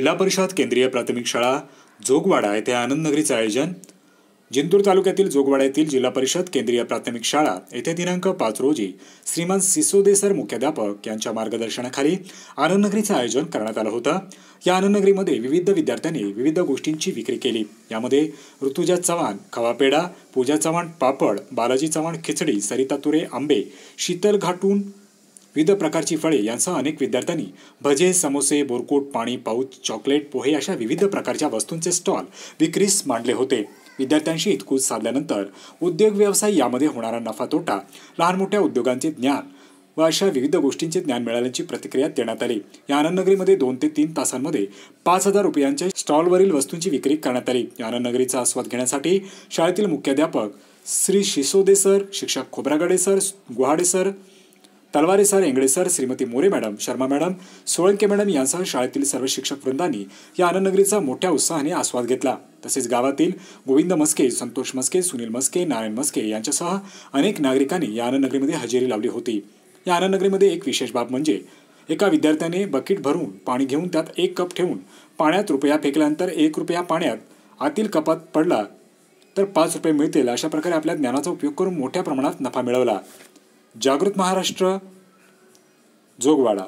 जिल्हा परिषद केंद्रीय प्राथमिक शाळा जोगवाडा येथे आनंदनगरीचं आयोजन. जिंतूर तालुक्यातील जोगवाडा येथील जिल्हा परिषद केंद्रीय प्राथमिक शाळा येथे दिनांक पाच रोजी श्रीमान सिसोदेसर मुख्याध्यापक यांच्या मार्गदर्शनाखाली आनंदनगरीचं आयोजन करण्यात आलं होतं. या आनंद नगरीमध्ये विविध विद्यार्थ्यांनी विविध गोष्टींची विक्री केली. यामध्ये ऋतुजा चव्हाण खवापेडा पूजा चव्हाण पापड बालाजी चव्हाण खिचडी सरिता तुरे आंबे शीतल घाटून विविध प्रकारची फळे यांसह अनेक विद्यार्थ्यांनी भजे समोसे बोरकूट पाणी पाऊच चॉकलेट पोहे अशा विविध प्रकारच्या वस्तूंचे स्टॉल विक्रीस मांडले होते. विद्यार्थ्यांशी हितकूच साधल्यानंतर उद्योग व्यवसाय यामध्ये होणारा नफा तोटा लहान मोठ्या उद्योगांचे ज्ञान व अशा विविध गोष्टींचे ज्ञान मिळाल्याची प्रतिक्रिया देण्यात आली. या आनंदनगरीमध्ये दोन ते तीन तासांमध्ये पाच हजार रुपयांच्या स्टॉलवरील वस्तूंची विक्री करण्यात आली. या आनंदनगरीचा आस्वाद घेण्यासाठी शाळेतील मुख्याध्यापक श्री शिसोदे सर शिक्षक Khobragade sir Guhade sir Talware sir Engale sir Shrimati More madam Sharma madam Solanke madam यांसह शाळेतील सर्व शिक्षक वृंदांनी या आनंदनगरीचा मोठ्या उत्साहाने आस्वाद घेतला. तसेच गावातील गोविंद मस्के संतोष मस्के सुनील मस्के नारायण मस्के यांच्यासह अनेक नागरिकांनी या आनंदनगरीमध्ये हजेरी लावली होती. या आनंदनगरीमध्ये एक विशेष बाब म्हणजे एका विद्यार्थ्याने बकेट भरून पाणी घेऊन त्यात एक कप ठेवून पाण्यात रुपया फेकल्यानंतर एक रुपया पाण्यात आतील कपात पडला तर पाच रुपये मिळतील अशा प्रकारे आपल्या ज्ञानाचा उपयोग करून मोठ्या प्रमाणात नफा मिळवला. जागृत महाराष्ट्र जोगवाडा.